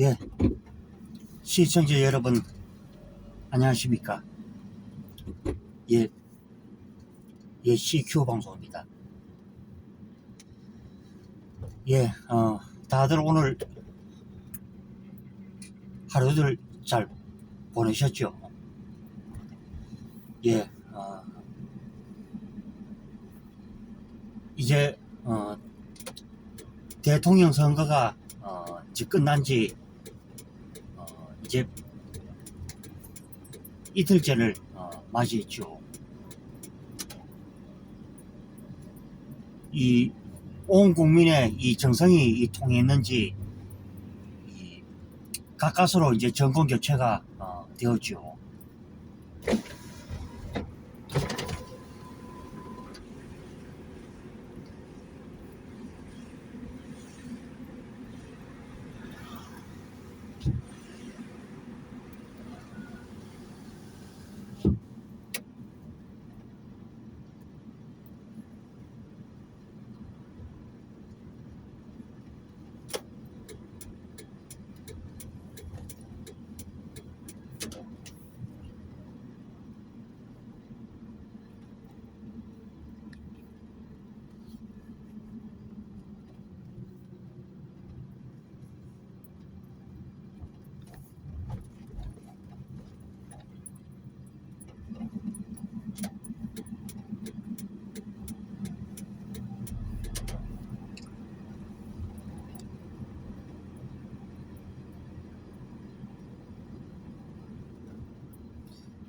예, 시청자 여러분 안녕하십니까? 예, 예 CQ 방송입니다. 예, 어, 다들 오늘 하루들 잘 보내셨죠? 예, 어, 이제 어, 대통령 선거가 어, 이제 끝난 지 어, 이제 이틀째를 어, 맞이했죠. 이 온 국민의 이 정성이 이 통했는지 이 가까스로 이제 정권 교체가 어, 되었죠.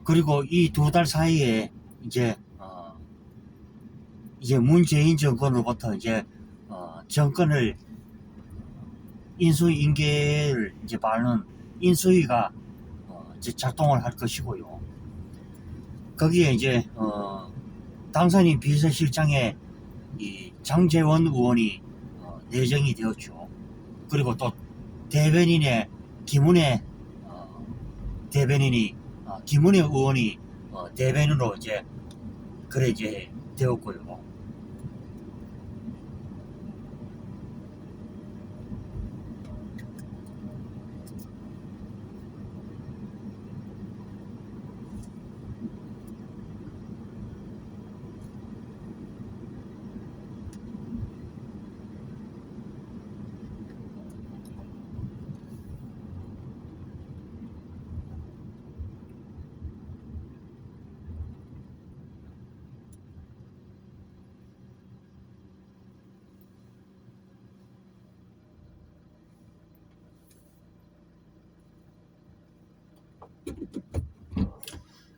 그리고 이 두 달 사이에 이제 어, 이제 문재인 정권으로부터 이제 어, 정권을 인수인계를 이제 받는 인수위가 어, 이제 작동을 할 것이고요. 거기에 이제 어, 당선인 비서실장에 이 장재원 의원이 어, 내정이 되었죠. 그리고 또 대변인의 김은혜 어, 대변인이 어, 김은혜 의원이 어, 대변인으로 이제 그래 이제 되었고요.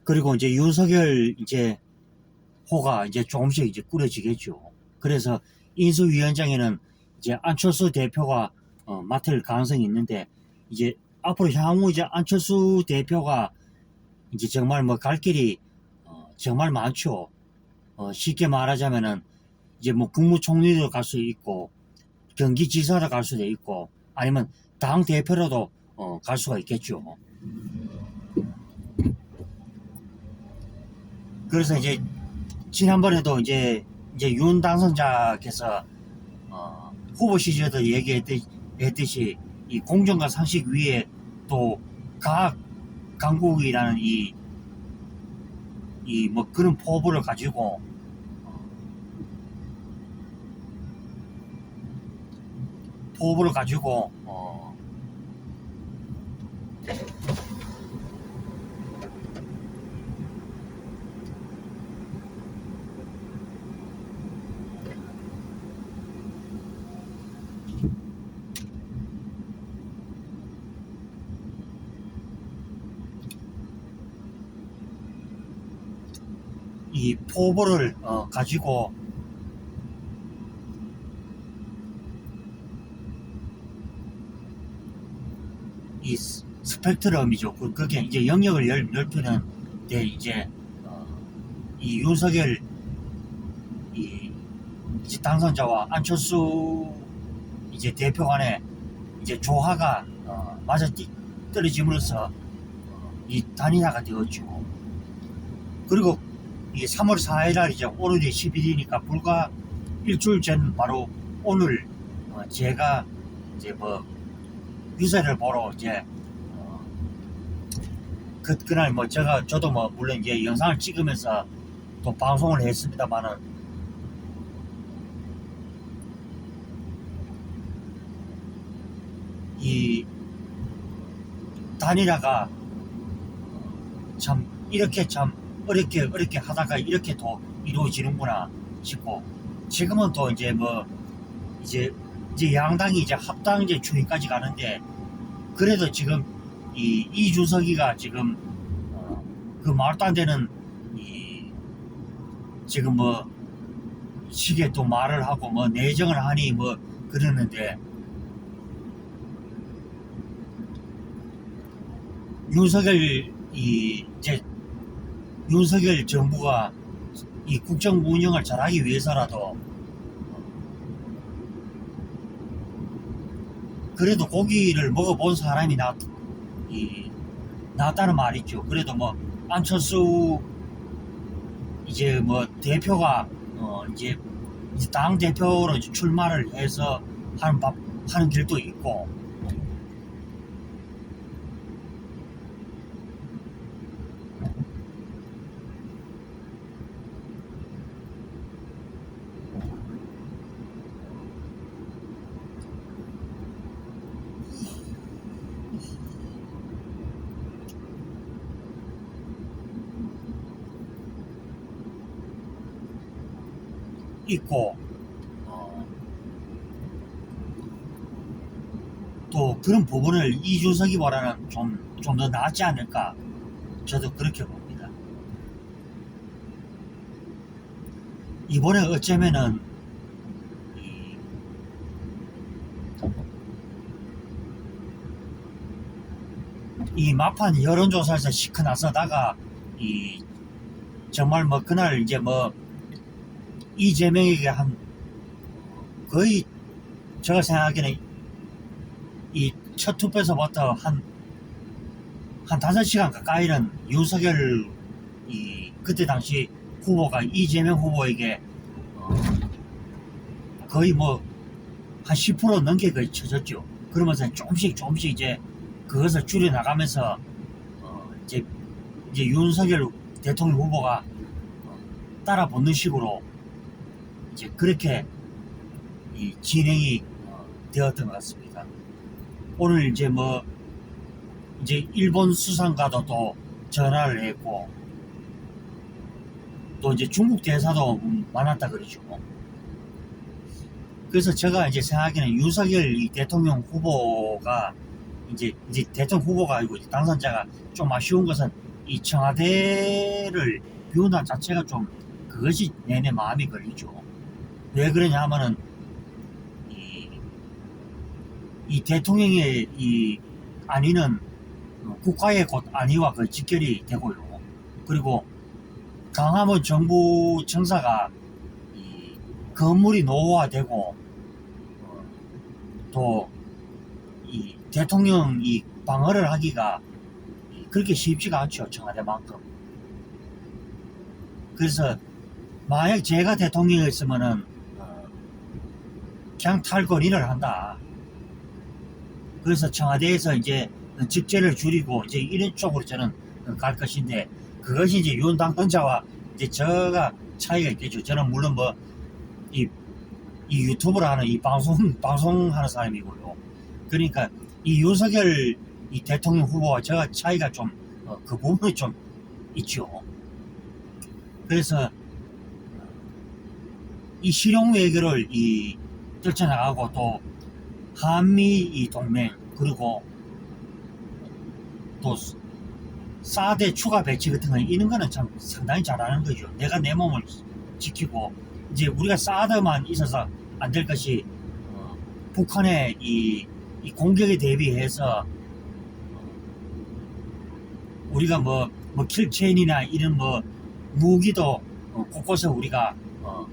그리고 이제 윤석열 이제 호가 이제 조금씩 이제 꾸려지겠죠. 그래서 인수위원장에는 이제 안철수 대표가 어, 맡을 가능성이 있는데 이제 앞으로 향후 이제 안철수 대표가 이제 정말 뭐 갈 길이 어, 정말 많죠. 어, 쉽게 말하자면은 이제 뭐 국무총리로 갈수 있고 경기지사로 갈 수도 있고 아니면 당 대표로도 어, 갈 수가 있겠죠. 그래서 이제 지난번에도 이제 이제 윤 당선자께서 어, 후보 시절에도 얘기했듯이 이 공정과 상식 위에 또각 강국이라는 이 이 뭐 그런 포부를 가지고 어, 포부를 가지고 어, 이 포부를 어, 가지고 이 스- 스펙트럼이죠. 그- 그게 이제 영역을 열, 넓히는 데 이제 어, 이 윤석열 이 이제 당선자와 안철수 이제 대표 간에 이제 조화가 어, 맞아 뛰- 떨어짐으로써 어, 이 단일화가 되었죠. 그리고 이 3월 4일 날 이제 오늘이 10일이니까 불과 일주일 전 바로 오늘 어, 제가 이제 뭐 유세를 보러 이제 어, 그 그날 뭐 제가 저도 뭐 물론 이제 영상을 찍으면서 또 방송을 했습니다만은 이 단일화가 참 이렇게 참 어렵게 어렵게 하다가 이렇게 또 이루어지는구나 싶고 지금은 또 이제 뭐 이제 이제 양당이 이제 합당 이제 추인까지 가는데 그래도 지금 이 이준석이가 지금 어, 그 말도 안 되는 이 지금 뭐 시계 또 말을 하고 뭐 내정을 하니 뭐 그러는데 윤석열 이 이제 윤석열 정부가 이 국정 운영을 잘하기 위해서라도 그래도 고기를 먹어본 사람이 나, 이, 낫다는 말이죠. 그래도 뭐, 안철수, 이제 뭐, 대표가, 어, 이제, 당 대표로 출마를 해서 하는, 밥, 하는 길도 있고, 있고, 어, 또 그런 부분을 이준석이보다는 좀, 좀 더 낫지 않을까. 저도 그렇게 봅니다. 이번에 어쩌면은, 이, 이 막판 여론조사에서 시커나서다가, 이, 정말 뭐, 그날 이제 뭐, 이재명에게 한 거의 제가 생각하기에는 이 첫 투표에서부터 한, 한 다섯 시간 가까이는 윤석열 이 그때 당시 후보가 이재명 후보에게 어, 거의 뭐 한 10% 넘게 거의 쳐졌죠. 그러면서 조금씩 조금씩 이제 그것을 줄여 나가면서 어, 이제 이제 윤석열 대통령 후보가 어, 따라 붙는 식으로 이제 그렇게 이 진행이 어, 되었던 것 같습니다. 오늘 이제 뭐 이제 일본 수상과도 또 전화를 했고 또 이제 중국 대사도 음, 만났다 그러죠. 그래서 제가 이제 생각하기에는 윤석열 이 대통령 후보가 이제 이제 대통령 후보가 아니고 당선자가 좀 아쉬운 것은 이 청와대를 비운다 자체가 좀 그것이 내내 마음이 걸리죠. 왜 그러냐 하면은 이, 이 대통령의 이 안위는 국가의 곧 안위와 그 직결이 되고요. 그리고 강화문 정부 청사가 이 건물이 노후화되고 어, 또이 대통령 이 방어를 하기가 그렇게 쉽지가 않죠 청와대만큼. 그래서 만약 제가 대통령이었으면은 어, 그냥 탈권위를 한다. 그래서 청와대에서 이제 직제를 줄이고 이제 이런 쪽으로 저는 갈 것인데 그것이 이제 윤 당선자와 이제 저가 차이가 있겠죠. 저는 물론 뭐 이 이 유튜브를 하는 이 방송 방송하는 사람이고요. 그러니까 이 윤석열 이 대통령 후보와 저가 차이가 좀 그 부분이 좀 있죠. 그래서 이 실용 외교를 이 떨쳐나가고 또 한미 이 동맹 그리고 또 4대 추가 배치 같은 거 이런 거는 참 상당히 잘하는 거죠. 내가 내 몸을 지키고 이제 우리가 사드만 있어서 안 될 것이 어, 북한의 이, 이 공격에 대비해서 우리가 뭐, 뭐 킬체인이나 이런 뭐 무기도 어, 곳곳에 우리가 어,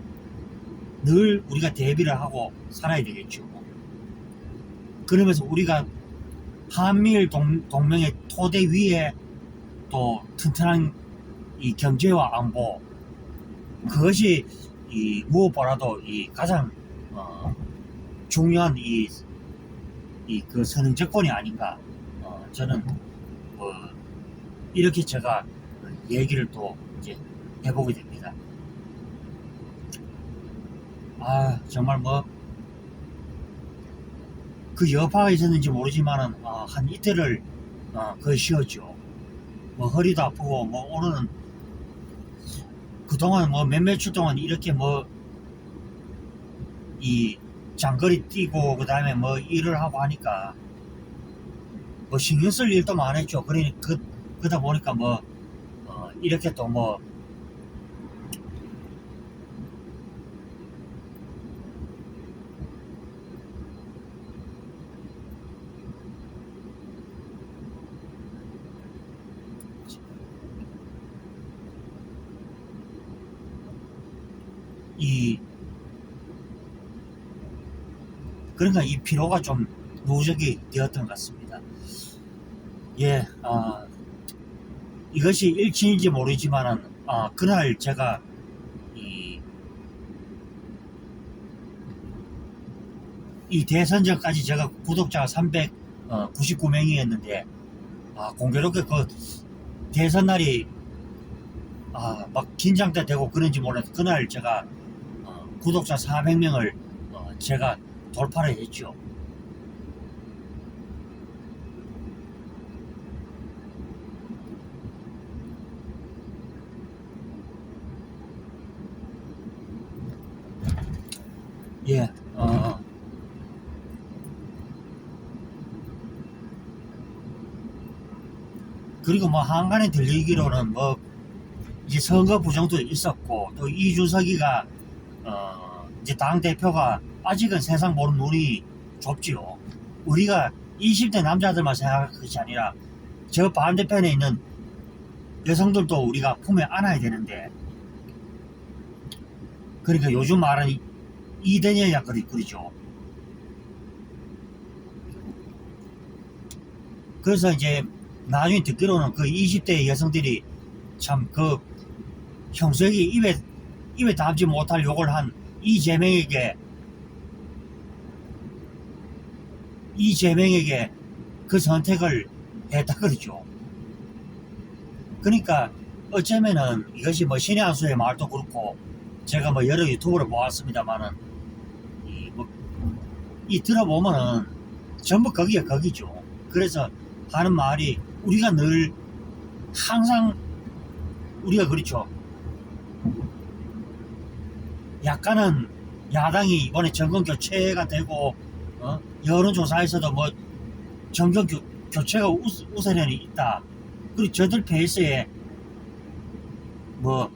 늘 우리가 대비를 하고 살아야 되겠죠. 그러면서 우리가 한미일 동, 동맹의 토대 위에 또 튼튼한 이 경제와 안보 그것이 이 무엇보다도 이 가장 어, 중요한 이 이그 선행 정권이 아닌가 어, 저는 뭐 이렇게 제가 얘기를 또 이제 해보게 됩니다. 아 정말 뭐 그 여파가 있었는지 모르지만은 아, 한 이틀을 어, 거의 쉬었죠. 뭐 허리도 아프고 뭐 오늘은 그동안 뭐 몇몇 주 동안 이렇게 뭐 이 장거리 뛰고 그 다음에 뭐 일을 하고 하니까 뭐 신경 쓸 일도 많았죠. 그러니 그 그러다 보니까 뭐 어, 이렇게 또뭐 이 그러니까 이 피로가 좀 누적이 되었던 것 같습니다. 예, 아, 이것이 일치인지 모르지만은 아, 그날 제가 이, 이 대선 전까지 제가 구독자가 399명이었는데 아, 공교롭게 그 대선 날이 아, 막 긴장도 되고 그런지 몰라도 그날 제가 어, 구독자 400명을 어, 제가 돌파를 했죠. 예, 어, 그리고 뭐 한간에 들리기로는 뭐 이제 선거 부정도 있었고 또 이준석이가 어 이제 당 대표가 아직은 세상 보는 눈이 좁지요. 우리가 20대 남자들만 생각할 것이 아니라 저 반대편에 있는 여성들도 우리가 품에 안아야 되는데 그러니까 요즘 이- 이대녀야 그리 그리죠. 그래서 이제 나중에 듣기로는 그 20대 여성들이 참 그 형석이 입에 입에 담지 못할 욕을 한 이재명에게 이재명에게 그 선택을 했다 그러죠. 그러니까 어쩌면은 이것이 뭐 신의 한 수의 말도 그렇고 제가 뭐 여러 유튜브를 보았습니다만은 이, 뭐, 이 들어보면은 전부 거기에 거기죠. 그래서 하는 말이 우리가 늘 항상 우리가 그렇죠. 약간은 야당이 이번에 정권 교체가 되고 어? 여론조사에서도 뭐 정권 교, 교체가 우, 우선이 있다. 그리고 저들 페이스에 뭐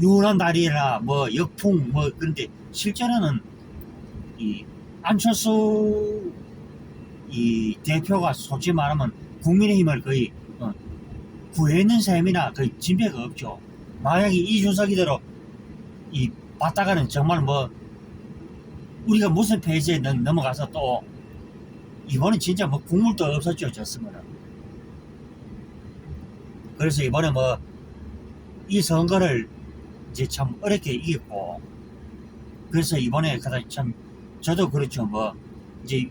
유난 다리라 뭐 역풍 뭐 그런데 실제로는 이 안철수 이 대표가 솔직히 말하면 국민의힘을 거의 어, 구해는 셈이나 거의 진배가 없죠. 만약에 이준석이대로 이 받다가는 정말 뭐 우리가 무슨 페이지에 넘- 넘어가서 또 이번에 진짜 뭐 국물도 없었죠 졌으면은 그래서 이번에 뭐 이 선거를 이제 참 어렵게 이겼고 그래서 이번에 그다음 참 저도 그렇죠. 뭐 이제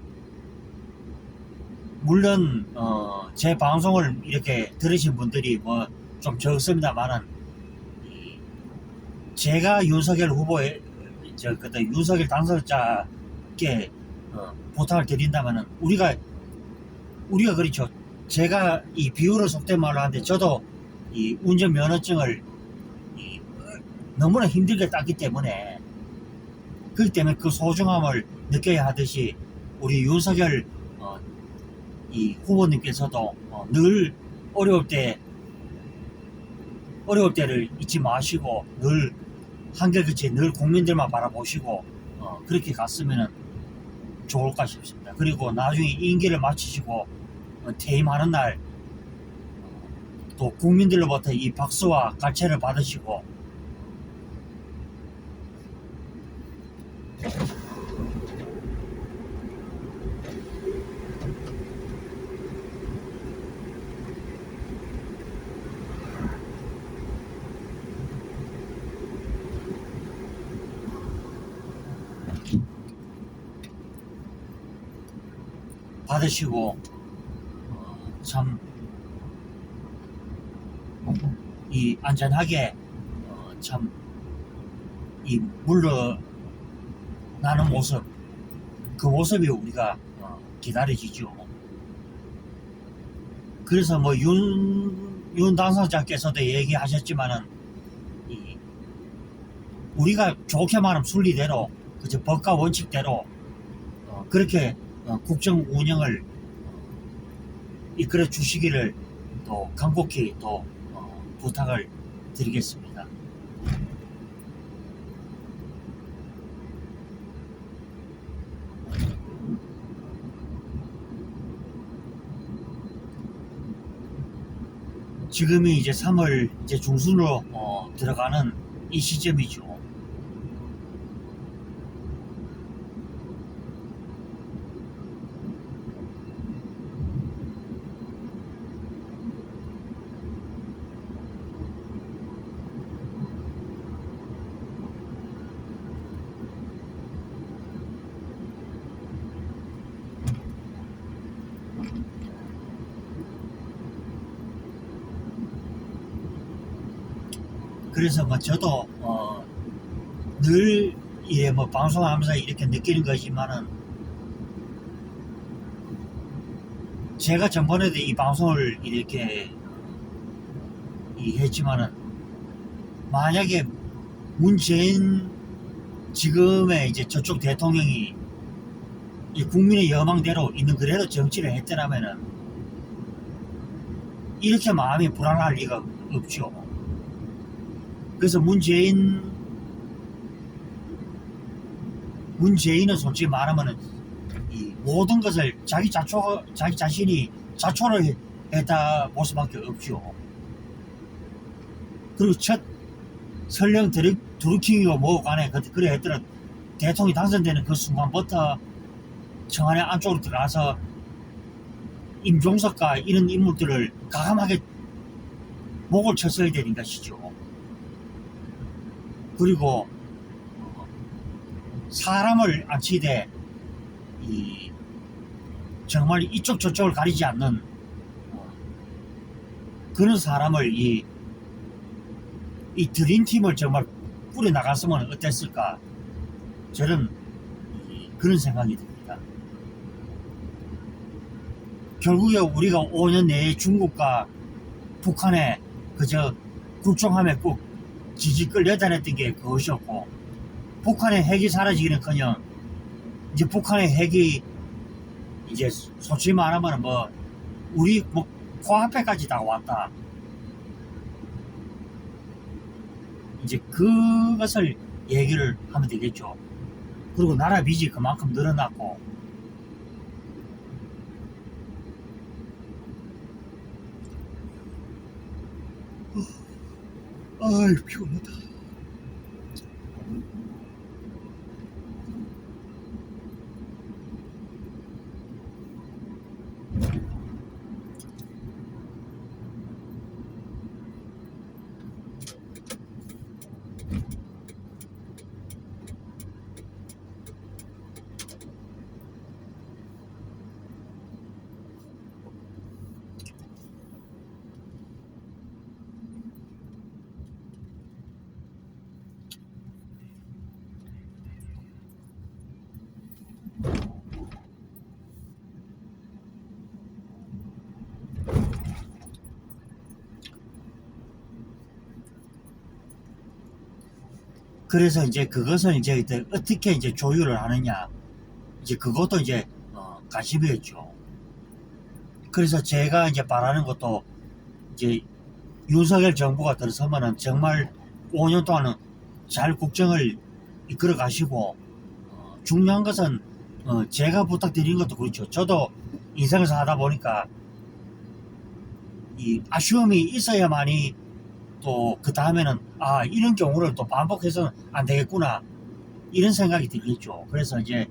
물론 어, 제 방송을 이렇게 들으신 분들이 뭐 좀 적습니다만은 이 제가 윤석열 후보에 저 그때 윤석열 당선자께 어, 부탁을 드린다면은 우리가 우리가 그렇죠. 제가 이 비율을 속된 말로 하는데 저도 이 운전 면허증을 이 너무나 힘들게 땄기 때문에 그렇기 때문에 그 소중함을 느껴야 하듯이 우리 윤석열 어, 이 후보님께서도 어, 늘 어려울 때 어려울 때를 잊지 마시고 늘 한결같이 늘 국민들만 바라보시고 어, 그렇게 갔으면 좋을까 싶습니다. 그리고 나중에 임기를 마치시고 어, 퇴임하는 날 또 국민들로부터 이 박수와 갈채를 받으시고 받으시고 어, 참이 안전하게 어, 참이 물러 나는 모습 그 모습이 우리가 어, 기다려지죠. 그래서 뭐 윤 윤 당사자께서도 얘기하셨지만은 이 우리가 좋게 말하면 순리대로 그저 법과 원칙대로 어, 그렇게 어, 국정 운영을 어, 이끌어 주시기를 또 간곡히 또 어, 부탁을 드리겠습니다. 지금이 이제 3월 이제 중순으로 어, 들어가는 이 시점이죠. 그래서 뭐 저도 어, 늘 이래 뭐 방송하면서 이렇게 느끼는 것이지만은 제가 전번에도 이 방송을 이렇게 이 했지만은 만약에 문재인 지금의 이제 저쪽 대통령이 이 국민의 여망대로 있는 그대로 정치를 했더라면은 이렇게 마음이 불안할 리가 없죠. 그래서 문재인 문재인은 솔직히 말하면은 이 모든 것을 자기 자초 자기 자신이 자초를 했다 볼 수밖에 없죠. 그리고 첫 설령 드루, 드루킹이고 뭐 간에 그- 그래 했더라 대통령이 당선되는 그 순간부터 청와대 안쪽으로 들어가서 임종석과 이런 인물들을 가감하게 목을 쳤어야 되는 것이죠. 그리고 어, 사람을 안치되 이 정말 이쪽 저쪽을 가리지 않는 어, 그런 사람을 이, 이 드림팀을 정말 꾸려 나갔으면 어땠을까 저는 이, 그런 생각이 듭니다. 결국에 우리가 5년 내에 중국과 북한에 그저 굴종함에 꼭 지지 끌려다녔던 게 그것이었고 북한의 핵이 사라지기는커녕 이제 북한의 핵이 이제 솔직히 말하면 뭐 우리 뭐 코앞에까지 다 왔다. 이제 그것을 얘기를 하면 되겠죠. 그리고 나라 빚이 그만큼 늘어났고 아이 피곤하다. 그래서 이제 그것을 이제 어떻게 이제 조율을 하느냐 이제 그것도 이제 어, 관심이었죠. 그래서 제가 이제 바라는 것도 이제 윤석열 정부가 들어서면은 정말 5년 동안은 잘 국정을 이끌어 가시고 어, 중요한 것은 어, 제가 부탁드린 것도 그렇죠. 저도 인생에서 하다 보니까 이 아쉬움이 있어야만이 또 그 다음에는 아 이런 경우를 또 반복해서는 안 되겠구나 이런 생각이 들겠죠. 그래서 이제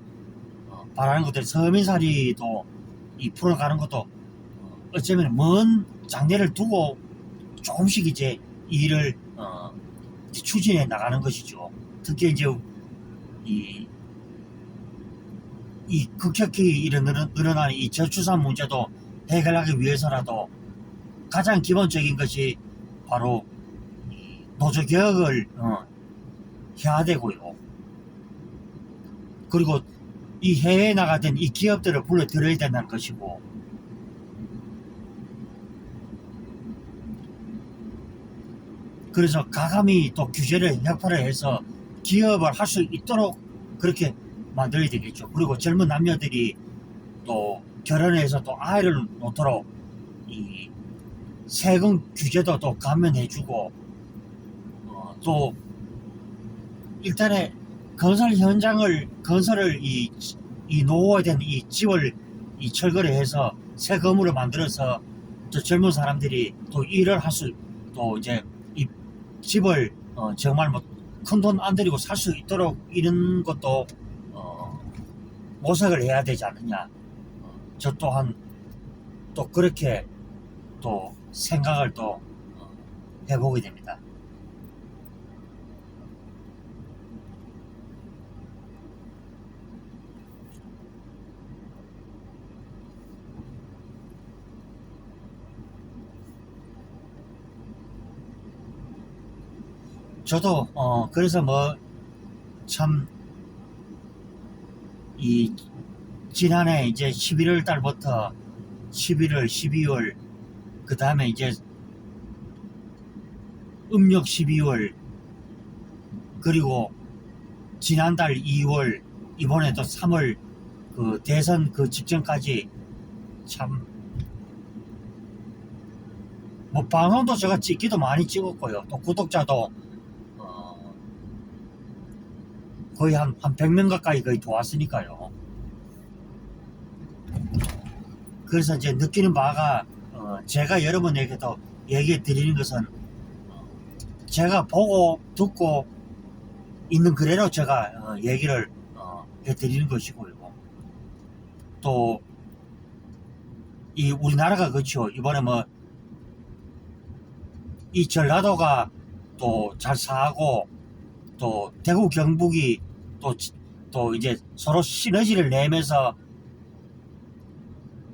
어, 바라는 것들 서민살이도 이 풀어가는 것도 어, 어쩌면 먼 장래를 두고 조금씩 이제 이 일을 어, 이제 추진해 나가는 것이죠. 특히 이제 이 이 급격히 일어나- 늘어나는 이 저출산 문제도 해결하기 위해서라도 가장 기본적인 것이 바로 이 노조 개혁을 어, 해야 되고요. 그리고 이 해외에 나가던 이 기업들을 불러들여야 된다는 것이고 그래서 가감히 또 규제를 혁파를 해서 기업을 할 수 있도록 그렇게 만들어야 되겠죠. 그리고 젊은 남녀들이 또 결혼해서 또 아이를 놓도록 이 세금 규제도 또 감면해주고 어, 또 일단에 건설 현장을 건설을 이, 이 노후화 된 이 집을 이 철거를 해서 새 건물을 만들어서 또 젊은 사람들이 또 일을 할 수 또 이제 이 집을 어, 정말 뭐 큰 돈 안 들이고 살 수 있도록 이런 것도 어, 모색을 해야 되지 않느냐. 어, 저 또한 또 그렇게 또 생각을 또 어, 해보게 됩니다. 저도 어 그래서 뭐 참 이 지난해 이제 11월 달부터 11월, 12월 그 다음에 이제 음력 12월 그리고 지난달 2월 이번에도 3월 그 대선 그 직전까지 참 뭐 방송도 제가 찍기도 많이 찍었고요. 또 구독자도 어, 거의 한, 한 100명 가까이 거의 도왔으니까요. 그래서 이제 느끼는 바가, 어, 제가 여러분에게도 얘기해 드리는 것은, 어, 제가 보고 듣고 있는 그대로 제가 어, 얘기를 어, 해 드리는 것이고요. 또, 이 우리나라가 그렇죠. 이번에 뭐, 이 전라도가 또 잘 사고, 또 대구 경북이 또, 또 이제 서로 시너지를 내면서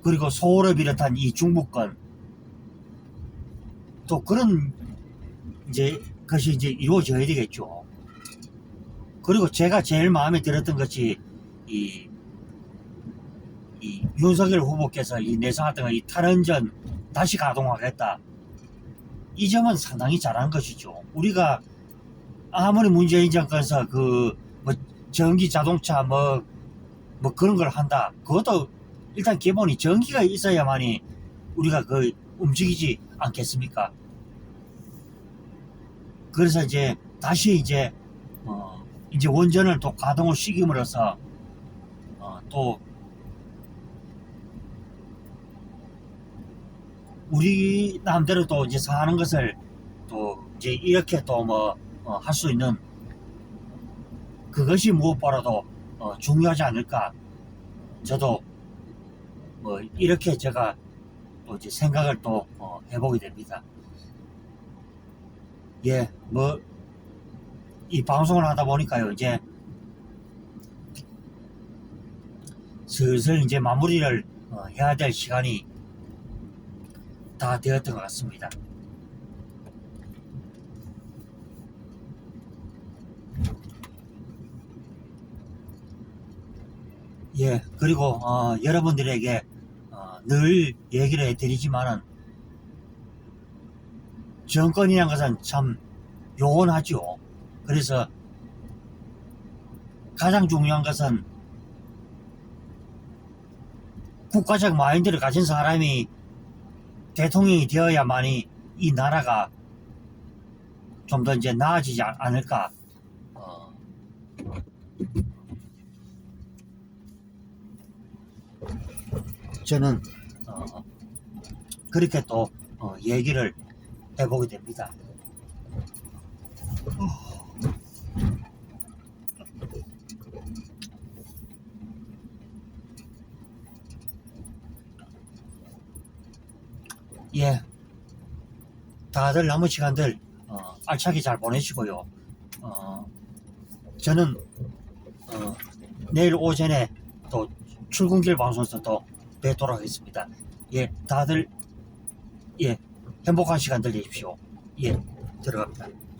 그리고 서울을 비롯한 이 중부권 또 그런 이제 것이 이제 이루어져야 되겠죠. 그리고 제가 제일 마음에 들었던 것이 이, 이 윤석열 후보께서 이 내상했던 이 탈원전 다시 가동하겠다. 이 점은 상당히 잘한 것이죠. 우리가 아무리 문재인 정권에서 그, 뭐, 전기 자동차 뭐, 뭐 그런 걸 한다. 그것도 일단 기본이 전기가 있어야만이 우리가 그 움직이지 않겠습니까? 그래서 이제 다시 이제, 어, 이제 원전을 또 가동을 시킴으로써, 어, 또, 우리 남대로 또 이제 사는 것을 또 이제 이렇게 또 뭐 할 수 있는 그것이 무엇보다도 어, 중요하지 않을까 저도 뭐 이렇게 제가 또 이제 생각을 또 어, 해보게 됩니다. 예, 뭐 이 방송을 하다 보니까요 이제 슬슬 이제 마무리를 어, 해야 될 시간이 다 되었던 것 같습니다. 예, 그리고 어, 여러분들에게 어, 늘 얘기를 해드리지만은 정권이란 것은 참 요원하죠. 그래서 가장 중요한 것은 국가적 마인드를 가진 사람이 대통령이 되어야만이 이 나라가 좀 더 이제 나아지지 않- 않을까. 어, 저는 어, 그렇게 또 어, 얘기를 해보게 됩니다. 예, 다들 남은 시간들 어, 알차게 잘 보내시고요. 어, 저는 어, 내일 오전에 또 출근길 방송에서 또 뵙도록 하겠습니다. 예, 다들 예 행복한 시간 되십시오. 예, 들어갑니다.